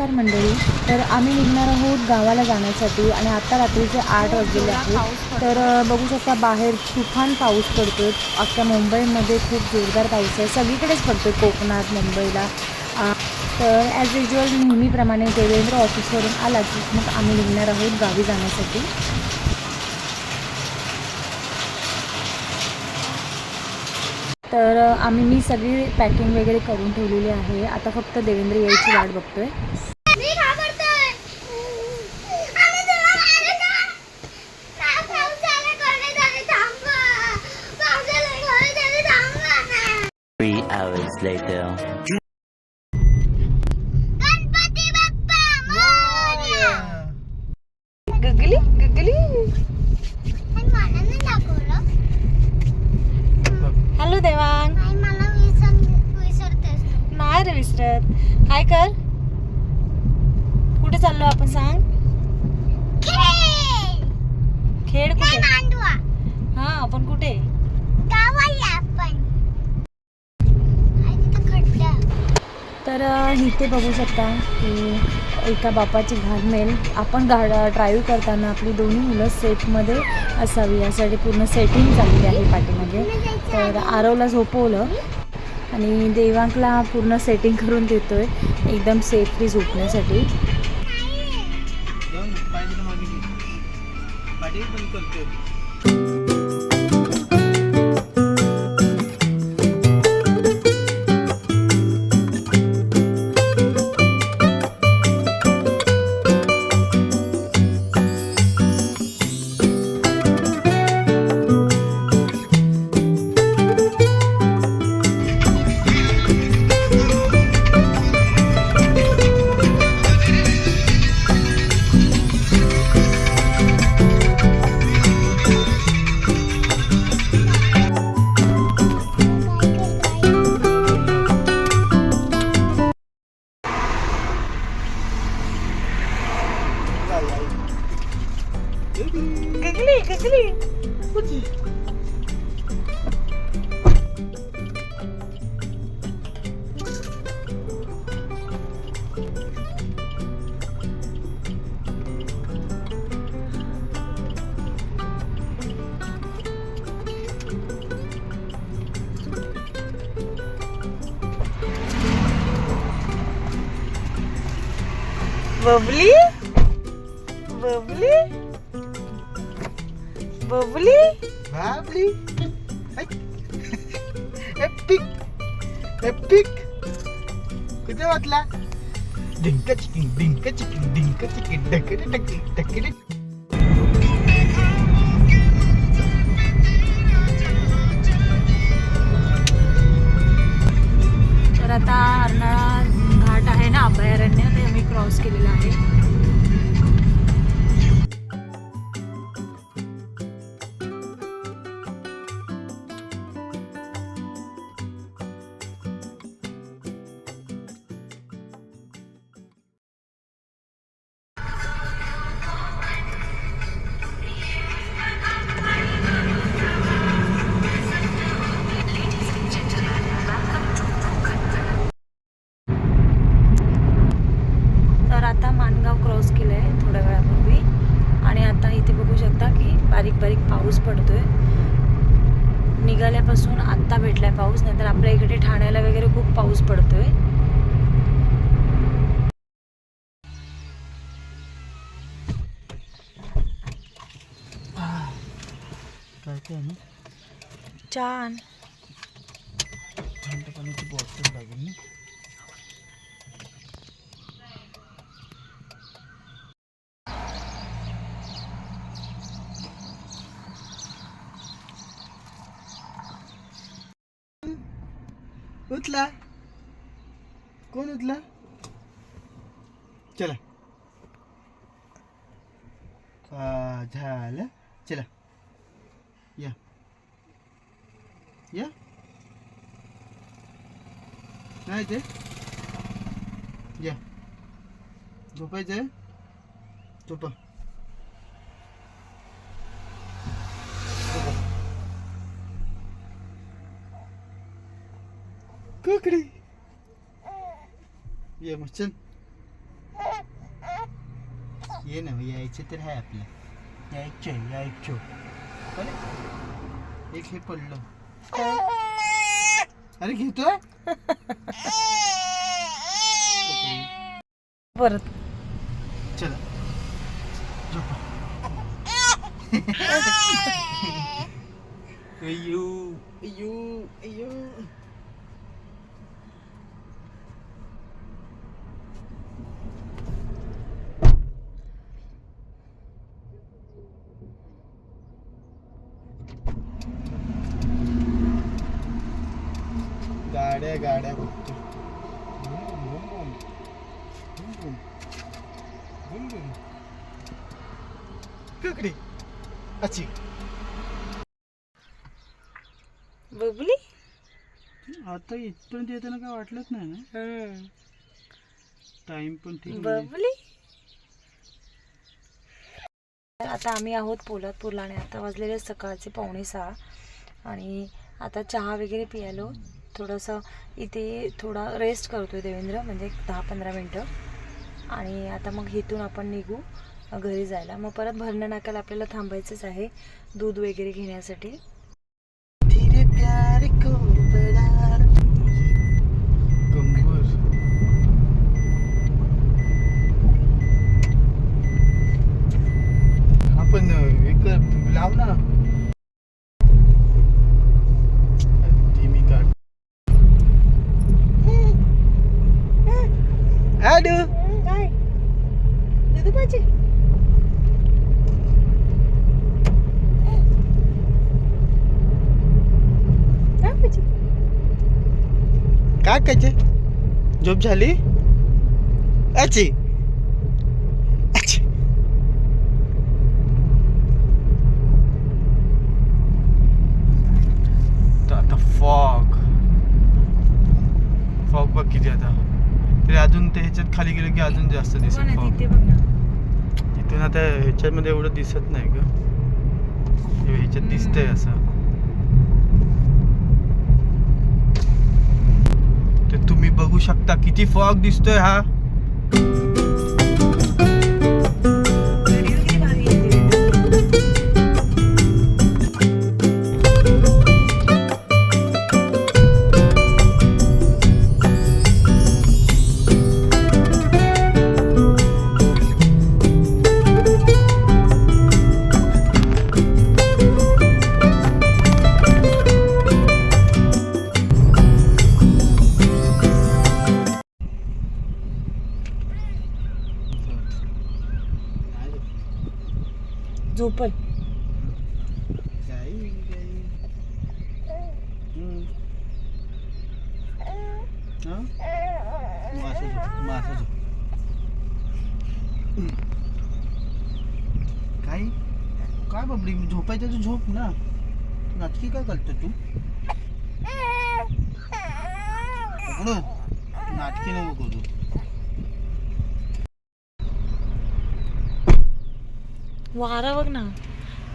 नमस्कार मंडळी. तर आम्ही निघणार आहोत गावाला जाण्यासाठी आणि आत्ता रात्रीचे आठ वाजलेले आहेत. तर बघू शकता बाहेर तुफान पाऊस पडतोय. अख्ख्या मुंबईमध्ये खूप जोरदार पाऊस आहे. सगळीकडेच पडतोय कोकणात मुंबईला. तर ॲज युजल नेहमीप्रमाणे देवेंद्र ऑफिसवरून आला की मग आम्ही निघणार आहोत गावी जाण्यासाठी. तर आम्ही मी सगळी पॅकिंग वगैरे करून ठेवलेली आहे. आता फक्त देवेंद्र यायची वाट बघतोय. मी घाबरतोय आम्ही तुला मारत ना पाऊस आला कोणी तरी थांबवा पाऊस आला कोणी तरी थांबवा ना Three hours later. Ganpati Bappa Morya गगली गगली आणि मला नाही दाखवलं हॅलो देवांग नाही मला विसर विसरतेस तू. नाही रे विसरत काय कर? कुठे चाललो आपण सांग? खेळ. खेड कुठे? हा आपण कुठे? तर इथे बघू शकता की एका बापाची घालमेल आपण गाडा ड्राईव्ह करताना आपली दोन्ही मुलं सेफमध्ये असावी. यासाठी पूर्ण सेटिंग झालेली आहे पाठीमागे. तर आरवला झोपवलं. आणि देवांकला पूर्ण सेटिंग करून देतो आहे एकदम सेफली झोपण्यासाठी. दोन करतो Гогли, гогли. Уйди. Вовли? Вовли? बबली? बबली? एपिक एपिक कुठे वाटला डिंक चिकिन डिंक चिकिन डिंक चिकिन डकरे डकरे डकरे तर आता अर्नाळा घाट आहे ना अभयारण्य ते आम्ही क्रॉस केलेलं आहे. बारीक बारीक पाऊस पडतोय. निघाल्यापासून आत्ता भेटलाय पाऊस नाहीतर आपल्या इकडे ठाण्याला वगैरे खूप पाऊस पडतोय. काय काय ना छान. थंड पाण्याची बॉटल लागेल उचला कोण उचला चला. का झालं? चला. या. या. नाही ते. या. झोपायचं आहे झोपा झोपा. कुकडी. ये मग चल. ये ना यायचं तर आहे आपलं. यायचं यायचं. अरे एक हे पडलं. अरे घेतोय? परत. चला. झोपा. अय्यो अय्यो अय्यो. अच्छी बबली? आता इथपर्यंत येताना काय वाटलंच नाही ना? टाइम पण ठीक. बबली? आता आम्ही आहोत पोलादपूरला आणि आता वाजलेले सकाळचे पावणे सहा. आणि आता चहा वगैरे पियालो. थोडंसं इथे थोडा रेस्ट करतोय देवेंद्र म्हणजे एक दहा पंधरा मिनटं. आणि आता मग इथून आपण निघू. घरी जायला. मग परत भरणं नाकाला आपल्याला थांबायचंच आहे दूध वगैरे घेण्यासाठी. आपण एक लाव ना. काय कायचे झोप झाली? अच्छी अच्छी तर आता फॉग. फॉग बघ किती आता. तरी अजून ते ह्याच्यात खाली गेलं की अजून जास्त दिसेल फॉग. तिथे बघ ना. इथून आता ह्याच्यामध्ये एवढं दिसत नाही ग. हे ह्याच्यात दिसतंय असं तर तुम्ही बघू शकता. किती फॉग दिसतोय हा. झोपल काय? काय बाबडी झोपायचं तर झोप ना. नाचकी काय करतो तू? नाटकी नको करू. वारा बघ ना.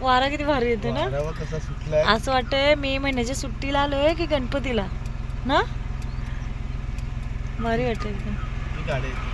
वारा किती भारी येते ना. वारावा कसा सुटलाय. असं वाटतंय मे महिन्याच्या सुट्टीला आलोय की गणपतीला. ना? भारी वाटत एकदम. ही गाडी आहे.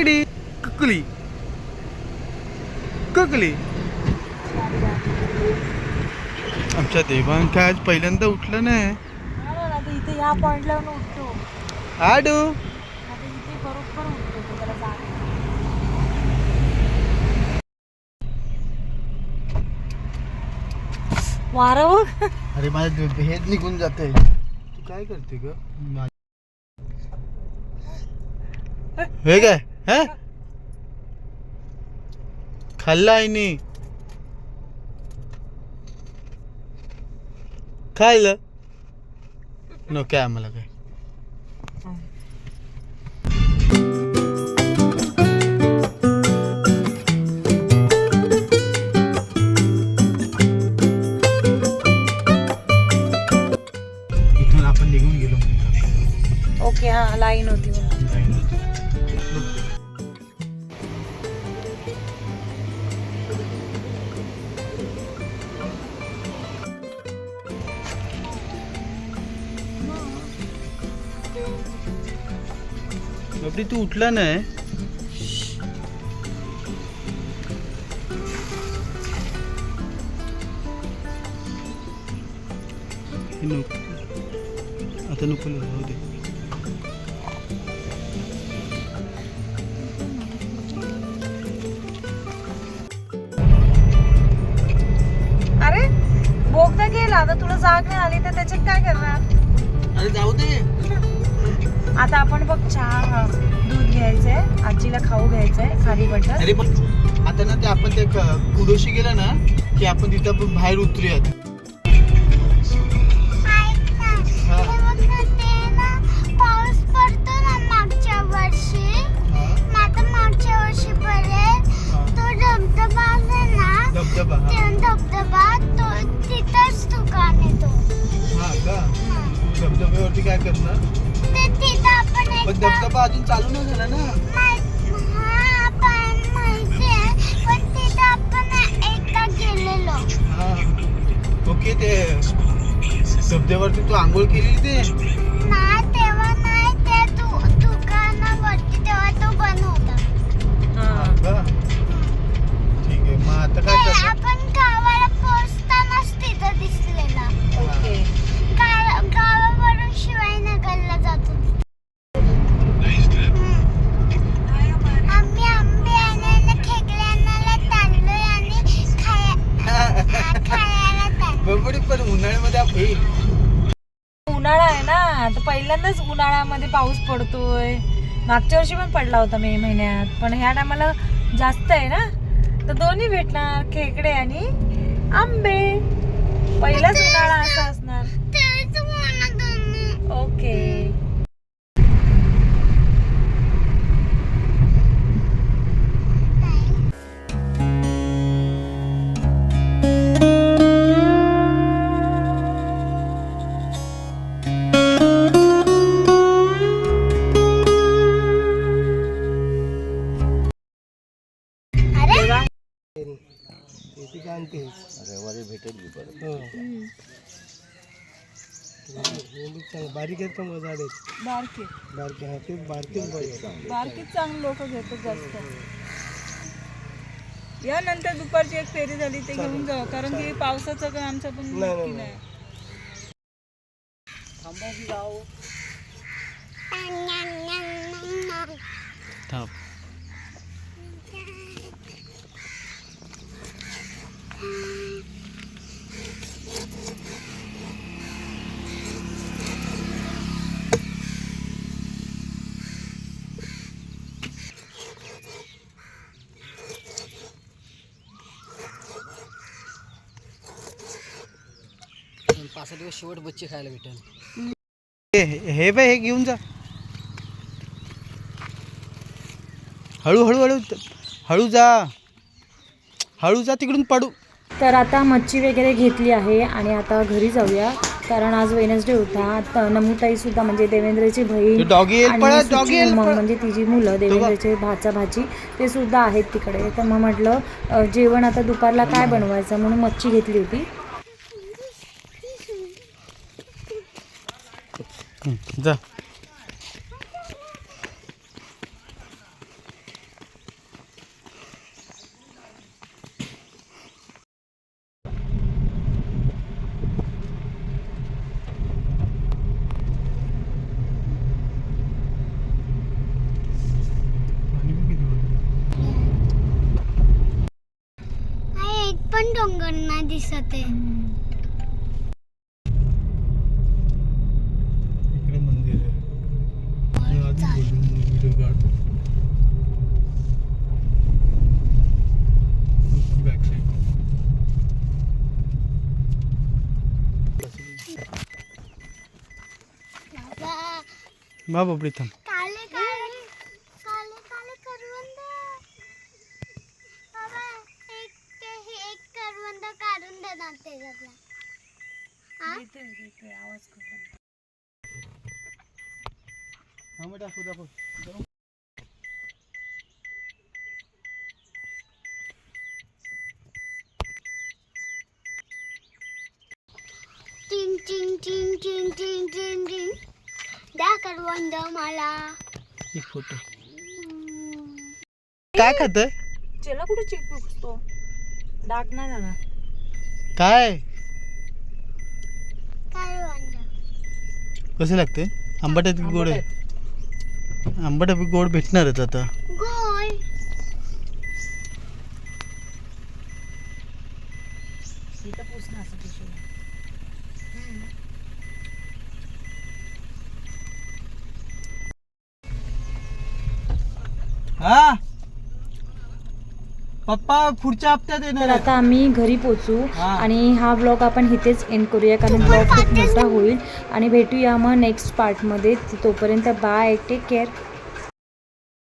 कुकडी. कुकली. कुकली. आमच्या देवान काय आज पहिल्यांदा उठलं नाही? इथे या पॉइंटला उठतो. आडू. वारा बघ. अरे माझ्या हेच निघून जाते तू काय करते ग? हे काय? हा? खाल्ला आईने. खाल्लं? नको आहे आम्हाला काय उठला नाही. आता नको दे. अरे बोगदा गेला. आता तुला जाग नाही आली तर त्याच्यात काय करणार? अरे जाऊ दे. आता आपण बघ चहा. घ्यायचंय आजीला खाऊ घ्यायचंय खारी बटर. अरे पण आता ना ते आपण ते क- कुडोशी गेला ना की आपण तिथं आपण बाहेर उतरूयात. ऐक ना, बघ ना, ते ना पाऊस पडतो ना मागच्या वर्षी. मग आता मागच्या वर्षी पडेल. तो धबधबा धबधबा. ते तिथंच दुकान आहे तो. हा का? धबधब्यावरती काय करणार? ते तिथं पण धबधबा अजून चालू नाही झाला ना. हा. हा ओके ते. धबधब्यावरती तू आंघोळ केलेली ते? नाही तेव्हा नाही ते दु दुकानावरती तेव्हा तो बंद होता हा ठीक आहे. मग आता ते काय आपण गावाला पोहोचतानाच तिथं दिसलेला. बरोबर पण उन्हाळ्यामध्ये आप- हे, उन्हाळा आहे ना तर पहिल्यांदाच उन्हाळ्यामध्ये पाऊस पडतोय. मागच्या वर्षी पण पडला होता मे महिन्यात पण ह्या टायमाला जास्त आहे ना. तर दोन्ही भेटणार खेकडे आणि आंबे. पहिलाच उन्हाळा असा असणार. ओके. बारीक आहेत पण झाड आहेत? बारके. बारके हा ते बारकेच पाहिजे बारकीच चांगले लोक घेतात जास्त. या नंतर दुपारची एक फेरी झाली ते घेऊन जाऊ. कारण की पावसाचं पण आमचं पण नक्की नाही. थांब सहा दिवस शेवट बच्चे खायला भेटेल. हे हे बाय हे घेऊन जा. हळू हळू हळू हळू जा. हळू जा तिकडून पडू. तर आता मच्छी वगैरे घेतली आहे आणि आता घरी जाऊया. कारण आज वेनसडे होता. आता नमुताई सुद्धा म्हणजे देवेंद्रची बहीण. म्हणजे तिची मुलं देवेंद्रचे भाचा भाची ते सुद्धा आहेत तिकडे. तर मग म्हटलं जेवण आता दुपारला काय बनवायचं? म्हणून मच्छी घेतली होती. हं, जा हा एक पण डोंगर नाही दिसत आहे इकडे मंदिर आहे हे अजून बोलू, व्हिडिओ काढ. बॅक साईड बाबा बा बापडी थांब काले काले काले काले करवंद. बाबा एक ते हे एक करवंद काढून दे ना त्याच्यातला हा? हा मग दाखव दाखव करवंद मला. एक फोटो काय खात चला कुठे चिक डाग नाही झाला. काय? कसं लागते? आंबट आहे की गोड आहे? आंबट आहे गोड भेटणारच आता. गोल इथं पुसणं असं पिशवी हा? पप्पा पुढच्या हप्त्यात येणार तर आहेत. आता आम्ही घरी पोचू हा. आणि हा ब्लॉग आपण इथेच एंड करूया कारण ब्लॉग खूप मोठा होईल. आणि भेटूया मग नेक्स्ट पार्टमध्ये तोपर्यंत बाय टेक केअर